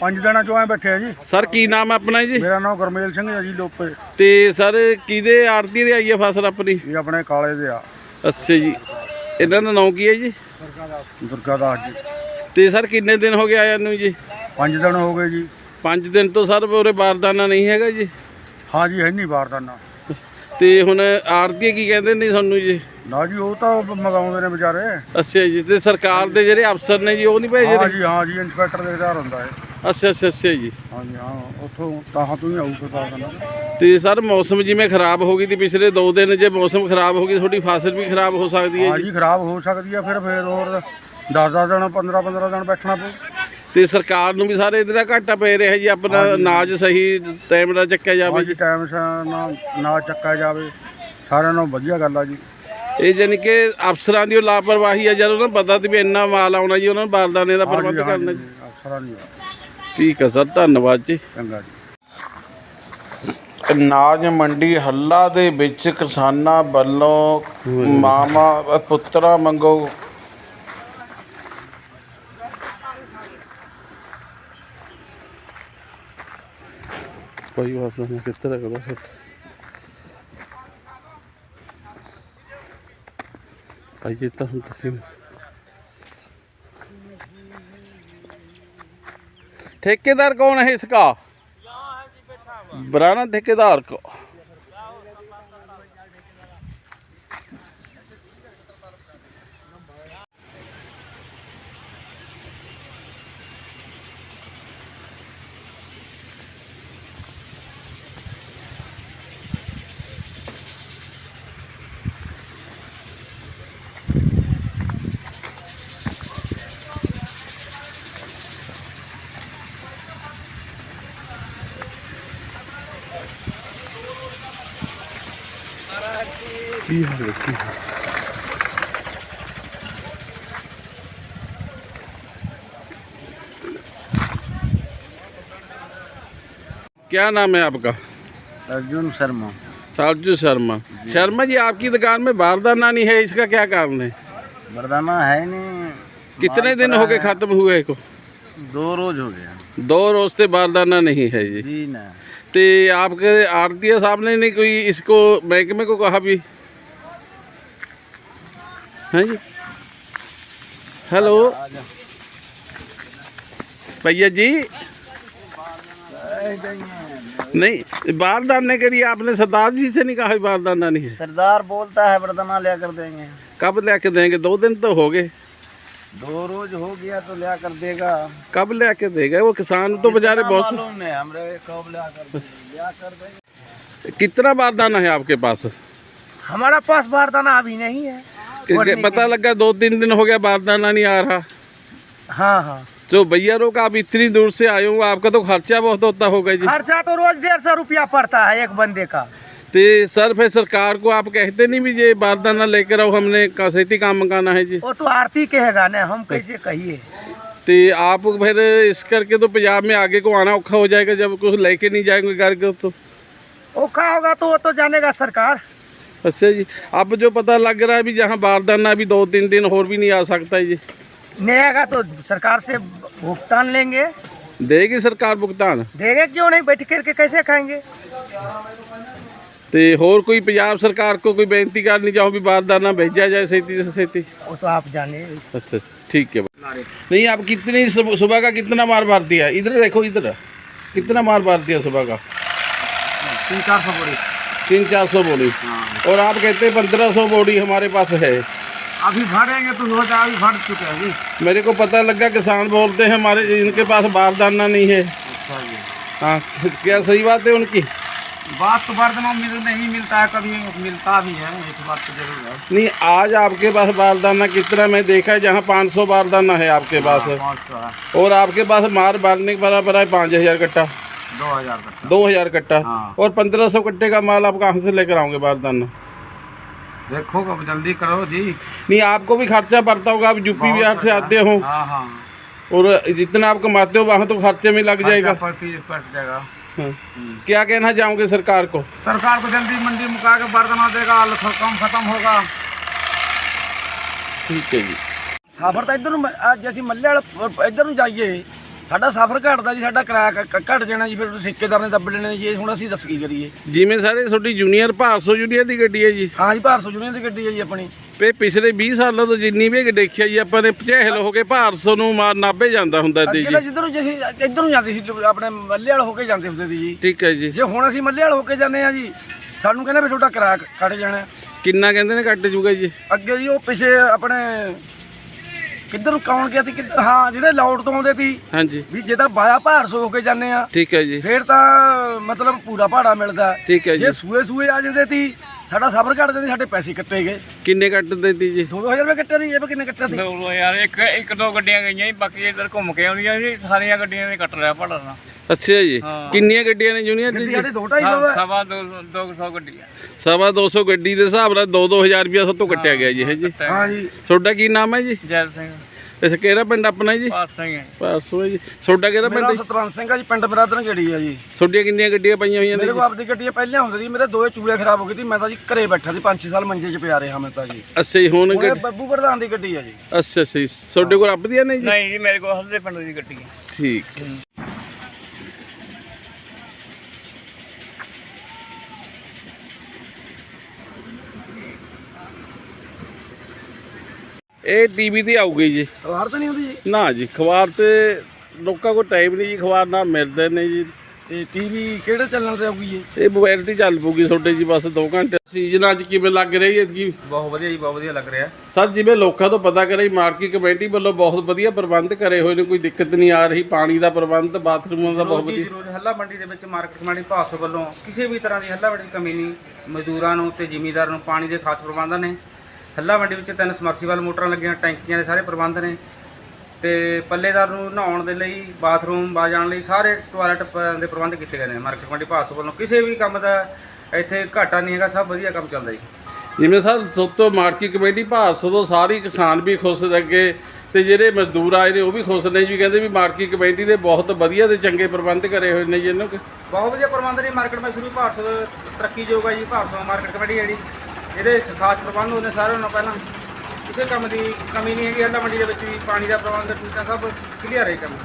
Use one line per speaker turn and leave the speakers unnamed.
ਪੰਜ ਦਿਨਾਂ ਚੋਂ ਐ ਬੈਠੇ ਆ ਜੀ।
ਸਰ ਕੀ ਨਾਮ ਹੈ ਆਪਣਾ ਜੀ?
ਮੇਰਾ ਨਾਮ ਗੁਰਮੇਲ ਸਿੰਘ ਹੈ ਜੀ ਲੋਪੇ।
ਤੇ ਸਰ ਕਿਹਦੇ ਆੜਤੀ ਦੇ ਆਈ ਹੈ ਫਸਲ ਆਪਣੀ?
ਇਹ ਆਪਣੇ ਕਾਲੇ ਦੇ ਆ।
ਅੱਛਾ ਜੀ। ਇਹਨਾਂ ਦਾ ਨਾਮ ਕੀ ਹੈ ਜੀ?
ਦੁਰਗਾ ਦਾਸ ਜੀ।
ਤੇ ਸਰ ਕਿੰਨੇ ਦਿਨ ਹੋ ਗਏ ਆਇਆਂ ਨੂੰ ਜੀ?
ਪੰਜ ਦਿਨ ਹੋ ਗਏ ਜੀ।
5 ਦਿਨ ਤੋਂ ਸਰ ਉਰੇ ਬਾਰਦਾਨਾ ਨਹੀਂ ਹੈਗਾ ਜੀ?
ਹਾਂ ਜੀ ਹੈ ਨਹੀਂ ਬਾਰਦਾਨਾ।
ਤੇ ਹੁਣ ਆੜਤੀ ਕੀ ਕਹਿੰਦੇ ਨੇ ਤੁਹਾਨੂੰ ਜੀ?
ਨਾ ਜੀ ਉਹ ਤਾਂ ਮਗਾਉਂਦੇ ਨੇ ਵਿਚਾਰੇ।
ਅੱਛਾ ਜੀ ਤੇ ਸਰਕਾਰ ਦੇ ਜਿਹੜੇ ਅਫਸਰ ਨੇ ਜੀ ਉਹ ਨਹੀਂ ਭੇਜ
ਹਾਂ ਜੀ ਹਾਂ ਜੀ ਇੰਸਪੈਕਟਰ ਦੇ ਘਰ ਹੁੰਦਾ ਹੈ।
ਅੱਛਾ ਅੱਛਾ ਅੱਛਾ ਜੀ।
ਹਾਂ ਜੀ ਹਾਂ ਉੱਥੋਂ ਤਾਹਾਂ ਤੋਂ ਹੀ ਆਊ ਫਿਰ ਬਾਰਦਾਨਾ
ਤੇ ਸਰ ਮੌਸਮ ਜਿਵੇਂ ਖਰਾਬ ਹੋ ਗਈ ਤੇ ਪਿਛਲੇ 2 ਦਿਨ ਜੇ ਮੌਸਮ ਖਰਾਬ ਹੋ ਗਈ ਤੁਹਾਡੀ ਫਸਲ ਵੀ ਖਰਾਬ ਹੋ ਸਕਦੀ ਹੈ
ਹਾਂ
ਜੀ
ਜੀ। ਖਰਾਬ ਹੋ ਸਕਦੀ ਆ ਫਿਰ ਫਿਰ ਹੋਰ 10-10 ਦਿਨ 15-15 ਦਿਨ ਬੈਠਣਾ ਪਊ।
ਤੇ ਸਰਕਾਰ ਨੂੰ ਵੀ ਸਾਰੇ ਇਹਦਾ ਘਾਟਾ ਪੈ ਰਿਹਾ ਜੀ ਆਪਣਾ ਅਨਾਜ ਸਹੀ ਟਾਈਮ ਨਾਲ ਚੱਕਿਆ ਜਾਵੇ
ਜੀ। ਟਾਈਮ ਨਾਲ ਨਾ ਚੱਕਿਆ ਜਾਵੇ ਸਾਰਿਆਂ ਨੂੰ ਵਧੀਆ ਗੱਲ ਆ ਜੀ।
ਇਹ ਜਾਨੀ ਕਿ ਅਫਸਰਾਂ ਦੀ ਉਹ ਲਾਪਰਵਾਹੀ ਹੈ ਜਦ ਉਹਨਾਂ ਪਤਾ ਤੇ ਵੀ ਇੰਨਾ ਮਾਲ ਆਉਣਾ ਜੀ ਉਹਨਾਂ ਨੂੰ ਬਾਰਦਾਨੇ ਦਾ ਪ੍ਰਬੰਧ ਕਰਨਾ
ਜੀ। ਅਫਸਰਾਂ ਦੀ
ਠੀਕ ਹੈ ਸਰ ਧੰਨਵਾਦ ਜੀ।
ਚੰਗਾ ਜੀ।
ਅਨਾਜ ਮੰਡੀ ਹੱਲਾ ਦੇ ਵਿੱਚ ਕਿਸਾਨਾਂ ਵੱਲੋਂ ਮਾਮਾ ਪੁੱਤਰਾ ਮੰਗੋ
ਕੋਈ ਵਾਸਤਾ ਨਹੀਂ ਕਿੱਥੇ ਰੱਖਦਾ ਫਿਰ? ਆਈਏ ਤਾਂ ਤੁਸੀਂ। ठेकेदार कौन है इसका बराना ठेकेदार को की है की हाल क्या नाम है आपका?
अर्जुन शर्मा।
सालजू शर्मा। शर्मा जी आपकी दुकान में बारदाना नहीं है इसका क्या कारण है?
बरदाना है नहीं
कितने दिन हो गए खत्म हुए को?
दो रोज हो गया।
दो रोज से बारदाना नहीं है जी।
जी ना।
ते आपके आरती साहब ने नहीं कोई इसको महकमे को कहा भी? हैं जी। हेलो। भैया जी। नहीं बारदाने के लिए आपने सरदार जी से नहीं कहा भी बारदाना नहीं है।
सरदार बोलता है बरदाना लिया कर देंगे।
कब लेके देंगे? दो दिन तो हो गए।
दो रोज हो गया तो लिया कर देगा।
कब लेके देगा? वो किसान तो बेचारे बहुत
कब लिया कर लिया कर देंगे।
कितना बारदाना है आपके पास?
हमारा पास बारदाना अभी नहीं है।
पता लगा दो तीन दिन हो गया बारदाना नहीं आ रहा।
हाँ हाँ।
तो भैया लोग आप इतनी दूर से आए हो आपका तो खर्चा बहुत होता होगा जी।
खर्चा तो रोज डेढ़ सौ रुपया पड़ता है एक बंदे का।
ते सर फिर सरकार को आप कहते नहीं भी ये बारदाना लेकर आओ हमने कसैती काम मकाना है जी।
वो तो आरती कहेगा ना हम कैसे कहिए?
ते आप फिर इस करके तो पंजाब में आगे को आना औखा हो जाएगा जब कुछ लेके नहीं जाएँगे घर को तो।
औखा होगा तो वो तो जानेगा सरकार।
अच्छा जी अब जो पता लग रहा है भी जहाँ बारदाना भी दो तीन दिन और भी नहीं आ सकता है जी
नहीं आएगा तो सरकार से भुगतान लेंगे
देगी सरकार भुगतान
देंगे क्यों नहीं बैठ करके कैसे खाएंगे
ਤੇ ਹੋਰ ਕੋਈ ਪੰਜਾਬ ਸਰਕਾਰ को कोई बेनती करनी चाहो भी बारदाना भेजा जाए सेती से सेती
वो तो आप जाने
अच्छा ठीक है नहीं आप कितनी सुब- सुबह का कितना मार मार दिया इधर देखो इधर कितना मार मार दिया सुबह का
तीन चार सौ बोरी
तीन चार सौ बोरी और आप कहते हैं पंद्रह सौ बोरी हमारे पास है।
अभी भरेंगे तो रोज अभी भर चुके हैं जी
मेरे को पता लगा किसान बोलते हैं हमारे इनके पास बारदाना नहीं है।
अच्छा जी।
हाँ क्या सही बात है उनकी?
बात तो बर्तमान मिल नहीं मिलता है कभी मिलता भी है इस बात तो ज़रूर है।
नहीं आज आपके पास बारदाना कितना मैं देखा है जहाँ पाँच सौ बारदाना है आपके पास।
है।
और आपके पास मार मारने के बराबर है पाँच हज़ार कट्टा।
दो हज़ार
कट्टा।
हाँ।
और पंद्रह सौ कट्टे का माल आप कहाँ से लेकर आओगे बारदाना
देखो कब जल्दी करो जी।
नहीं आपको भी खर्चा पड़ता होगा आप यूपी बिहार से आते हो।
हाँ, हाँ।
और जितना आप कमाते हो वहाँ तो खर्चे में लग जाएगा।
पट
हाँ। हम्म। क्या कहना चाहोगे सरकार को?
सरकार को जल्दी मंडी मुका के बर्दना देगा काम खत्म होगा।
ठीक है जी।
साफर तो इधर जैसे मल्ले इधर जाइए। ਸਾਡਾ ਸਫ਼ਰ ਘਟਦਾ ਜੀ ਸਾਡਾ ਕਿਰਾਇਆ ਘ- ਘ- ਘਟ ਜਾਣਾ ਜੀ ਫਿਰ ਠੇਕੇਦਾਰ ਨੇ ਦੱਬ ਲੈਣੇ ਜੀ ਹੁਣ ਅਸੀਂ ਦੱਸ ਕੀ ਕਰੀਏ।
ਜਿਵੇਂ ਸਾਰੇ ਤੁਹਾਡੀ ਜੂਨੀਅਰ ਭਾਰਸੋ ਜੂਨੀਅਰ ਦੀ ਗੱਡੀ ਹੈ ਜੀ।
ਹਾਂ ਜੀ ਭਾਰਤ ਯੂਨੀਅਨ ਦੀ ਗੱਡੀ ਹੈ ਜੀ ਆਪਣੀ।
ਤੇ ਪਿਛਲੇ 20 ਸਾਲਾਂ ਤੋਂ ਜਿੰਨੀ ਵੀ ਦੇਖਿਆ ਜੀ ਆਪਾਂ ਨੇ ਭਚੇਲ ਹੋ ਕੇ ਭਾਰਸੋ ਨੂੰ ਮਾਰ ਨਾਭੇ ਜਾਂਦਾ ਹੁੰਦਾ ਸੀ
ਅੱਗੇ
ਜੀ
ਜਿੱਧਰੋਂ ਜੀ ਅਸੀਂ ਇੱਧਰੋਂ ਜਾਂਦੇ ਸੀ ਆਪਣੇ ਮੱਲੇ ਵਾਲ ਹੋ ਕੇ ਜਾਂਦੇ ਹੁੰਦੇ ਸੀ ਜੀ।
ਠੀਕ ਹੈ ਜੀ।
ਜੇ ਹੁਣ ਅਸੀਂ ਮੱਲੇ ਵਾਲ ਹੋ ਕੇ ਜਾਂਦੇ ਆ ਜੀ ਸਾਨੂੰ ਕਹਿੰਦੇ ਵੀ ਤੁਹਾਡਾ ਕਿਰਾਇਆ ਕੱਟ ਜਾਣਾ।
ਕਿੰਨਾ ਕਹਿੰਦੇ ਨੇ ਕੱਟ ਜੂਗਾ ਜੀ?
ਅੱਗੇ ਜੀ ਉਹ ਪਿਛੇ ਆਪਣੇ ਕਿੱਧਰ ਨੂੰ ਕੌਣ ਗਿਆ ਸੀ? ਕਿੱਧਰ ਹਾਂ ਜਿਹੜੇ ਲਾਊਟ ਤੋਂ ਆਉਂਦੇ ਸੀ।
ਹਾਂਜੀ।
ਵੀ ਜੇ ਤਾਂ ਬਾਇਆ ਭਾਰਸੋ ਹੋ ਕੇ ਜਾਂਦੇ ਆ
ਠੀਕ ਹੈ ਜੀ।
ਫੇਰ ਤਾਂ ਮਤਲਬ ਪੂਰਾ ਭਾੜਾ ਮਿਲਦਾ।
ਠੀਕ ਹੈ ਜੀ।
ਜੇ ਸੂਏ ਸੂਏ ਆ ਜਾਂਦੇ ਸੀ ਸਾਡਾ ਸਬਰ ਘੱਟ ਦਿੰਦੇ ਸਾਡੇ ਪੈਸੇ ਕੱਟੇ ਗਏ।
ਕਿੰਨੇ ਕੱਟ ਦਿੱਤੀ ਜੀ?
2000 ਰੁਪਏ ਕੱਟੇ ਸੀ ਇਹ ਵੀ ਕਿੰਨੇ ਕੱਟੇ ਸੀ?
ਦੋ ਯਾਰ ਇੱਕ ਇੱਕ ਦੋ ਗੱਡੀਆਂ ਗਈਆਂ ਜੀ ਬਾਕੀ ਇੱਧਰ ਘੁੰਮ ਕੇ ਆਉਂਦੀਆਂ ਜੀ ਸਾਰੀਆਂ ਗੱਡੀਆਂ ਨੇ ਕੱਟ ਲਿਆ ਪੜਾ ਨਾ
ਅੱਛਾ ਜੀ।
ਹਾਂ।
ਕਿੰਨੀਆਂ ਗੱਡੀਆਂ ਨੇ ਜੂਨੀਅਰ ਜੀ?
2.5 ਹੈ
ਸਵਾ ਦੋ ਦੋ ਸੌ ਗੱਡੀਆਂ।
ਸਵਾ 200 ਗੱਡੀ ਦੇ ਹਿਸਾਬ ਨਾਲ 2-2000 ਰੁਪਇਆ ਸਭ ਤੋਂ ਕੱਟਿਆ ਗਿਆ ਜੀ ਹੈ ਜੀ।
ਹਾਂ ਜੀ।
ਤੁਹਾਡਾ ਕੀ ਨਾਮ ਹੈ ਜੀ?
ਜੈਲ ਸਿੰਘ।
ਇਹ ਕਿਹੜਾ ਪਿੰਡ ਆਪਣਾ ਜੀ?
ਪਾਸ ਸਿੰਘ ਹੈ।
ਪਾਸੋ ਹੈ ਜੀ। ਤੁਹਾਡਾ ਕਿਹੜਾ ਪਿੰਡ
ਮੇਰਾ
ਹੈ ਜੀ?
ਸਤਵੰਤ ਸਿੰਘ ਆ ਜੀ ਪਿੰਡ ਬਰਾਦਨ ਗੜੀ ਆ ਜੀ।
ਤੁਹਾਡੀਆਂ ਕਿੰਨੀਆਂ ਗੱਡੀਆਂ ਪਈਆਂ ਹੋਈਆਂ ਨੇ
ਮੇਰੇ ਕੋਲ ਆਪਦੀ ਗੱਡੀ ਪਹਿਲਾਂ ਹੁੰਦੀ ਸੀ। ਮੇਰੇ ਦੋਏ ਚੂੜੇ ਖਰਾਬ ਹੋ ਗਏ ਸੀ। ਮੈਂ ਤਾਂ ਜੀ ਘਰੇ ਬੈਠਾ ਸੀ 5-6 ਸਾਲ ਮੰਜੇ 'ਚ ਪਿਆ ਰਿਹਾ ਮੈਂ ਤਾਂ ਜੀ।
ਅੱਛਾ ਜੀ ਹੁਣ ਗੱਡੀ-
ਬੱਬੂ ਪ੍ਰਧਾਨ ਦੀ ਗੱਡੀ ਆ ਜੀ।
ਅੱਛਾ ਅੱਛਾ ਜੀ ਤੁਹਾਡੇ ਕੋਲ ਆਪਦੀਆਂ ਨੇ ਜੀ?
ਨਹੀਂ ਜੀ ਮੇਰੇ ਕੋਲ ਹੱਲੇ ਪਿੰਡ ਦੀ ਗੱਡੀ ਹੈ
ਠੀਕ। ਹੈ। ਇਹ ਟੀਵੀ ਤੇ ਆਊਗੀ ਜੀ।
ਅਖਬਾਰ ਤਾਂ ਨਹੀਂ ਹੁੰਦੀ ਜੀ?
ਨਾ ਜੀ ਅਖਬਾਰ ਤੇ ਲੋਕਾਂ ਕੋਲ ਟਾਈਮ ਨਹੀਂ ਜੀ ਅਖਬਾਰ ਨਾ ਮਿਲਦੇ ਨੇ ਜੀ।
ਤੇ ਟੀਵੀ ਕਿਹੜੇ ਚੈਨਲ ਤੇ ਆਊਗੀ ਜੀ?
ਇਹ ਮੋਬਾਈਲ ਤੇ ਚੱਲ ਪੂਗੀ ਤੁਹਾਡੇ ਜੀ ਬਸ 2 ਘੰਟੇ। ਸੀਜ਼ਨ ਅੱਜ ਕਿਵੇਂ ਲੱਗ ਰਹੀ ਹੈ ਜੀ
ਬਹੁਤ ਵਧੀਆ ਜੀ ਬਹੁਤ ਵਧੀਆ ਲੱਗ ਰਿਹਾ।
ਸਰ ਜਿਵੇਂ ਲੋਕਾਂ ਤੋਂ ਪਤਾ ਕਰੇ ਮਾਰਕੀਟ ਕਮੇਟੀ ਵੱਲੋਂ ਬਹੁਤ ਵਧੀਆ ਪ੍ਰਬੰਧ ਕਰੇ ਹੋਏ ਨੇ ਕੋਈ ਦਿੱਕਤ ਨਹੀਂ ਆ ਰਹੀ ਪਾਣੀ ਦਾ ਪ੍ਰਬੰਧ ਬਾਥਰੂਮਾਂ ਦਾ ਬਹੁਤ
ਜੀ
ਵਧੀਆ।
ਜ਼ਰੂਰ ਹੱਲਾ ਮੰਡੀ ਦੇ ਵਿੱਚ ਮਾਰਕੀਟ ਕਮੇਟੀ ਭਾਸੋ ਵੱਲੋਂ ਕਿਸੇ ਵੀ ਤਰ੍ਹਾਂ ਦੀ ਹੱਲਾ ਮੰਡੀ ਦੀ ਕਮੀ ਨਹੀਂ ਮਜ਼ਦੂਰਾਂ ਨੂੰ ਤੇ ਜ਼ਿਮੀਂਦਾਰਾਂ ਨੂੰ ਪਾਣੀ ਦੇ ਖਾਸ ਪ੍ਰਬੰਧ ਨੇ। ਹੱਲਾ ਮੰਡੀ ਵਿੱਚ ਤਿੰਨ ਸਮਰਸੀਬਲ ਮੋਟਰਾਂ ਲੱਗੀਆਂ ਟੈਂਕੀਆਂ ਦੇ ਸਾਰੇ ਪ੍ਰਬੰਧ ਨੇ। ਤੇ ਪੱਲੇਦਾਰ ਨੂੰ ਨਹਾਉਣ ਦੇ ਲਈ ਬਾਥਰੂਮ ਬਾ ਜਾਣ ਲਈ ਸਾਰੇ ਟਾਇਲਟ ਦੇ ਪ੍ਰਬੰਧ ਕੀਤੇ ਗਏ ਨੇ। ਮਾਰਕੀਟ ਕਮੇਟੀ ਭਾਸੋ ਵੱਲੋਂ ਕਿਸੇ ਵੀ ਕੰਮ ਦਾ ਇੱਥੇ ਘਾਟਾ ਨਹੀਂ ਹੈਗਾ ਸਭ ਵਧੀਆ ਕੰਮ ਚੱਲਦਾ ਜੀ।
ਜਿਵੇਂ ਸਰ ਸਭ ਤੋਂ ਮਾਰਕੀਟ ਕਮੇਟੀ ਭਾਰਤ ਤੋਂ ਸਾਰੇ ਕਿਸਾਨ ਵੀ ਖੁਸ਼ ਲੱਗੇ ਤੇ ਜਿਹੜੇ ਮਜ਼ਦੂਰ ਆਏ ਨੇ ਉਹ ਵੀ ਖੁਸ਼ ਨੇ ਜੀ ਕਹਿੰਦੇ ਵੀ ਮਾਰਕੀਟ ਕਮੇਟੀ ਦੇ ਬਹੁਤ ਵਧੀਆ ਤੇ ਚੰਗੇ ਪ੍ਰਬੰਧ ਕਰੇ ਹੋਏ ਨੇ ਜੀ ਇਹਨਾਂ।
ਬਹੁਤ ਵਧੀਆ ਪ੍ਰਬੰਧ ਨੇ ਮਾਰਕੀਟ ਵਿੱਚ ਸ਼ੁਰੂ ਭਾਰਤ ਤਰੱਕੀ ਹੈ ਜੀ ਭਾਰਤ ਮਾਰਕੀਟ ਕਮੇਟੀ ਜਿਹੜੀ। ਇਹਦੇ ਖਾਸ ਪ੍ਰਬੰਧ ਹੁੰਦੇ ਸਾਰਿਆਂ ਨਾਲੋਂ ਪਹਿਲਾਂ। ਕਿਸੇ ਕੰਮ ਦੀ ਕਮੀ ਨਹੀਂ ਹੈਗੀ, ਹੱਲਾ ਮੰਡੀ ਦੇ ਵਿੱਚ ਵੀ ਪਾਣੀ ਦਾ ਪ੍ਰਬੰਧ ਟੂਟਾਂ ਸਭ ਕਲੀਅਰ ਹੈ ਕੰਮ।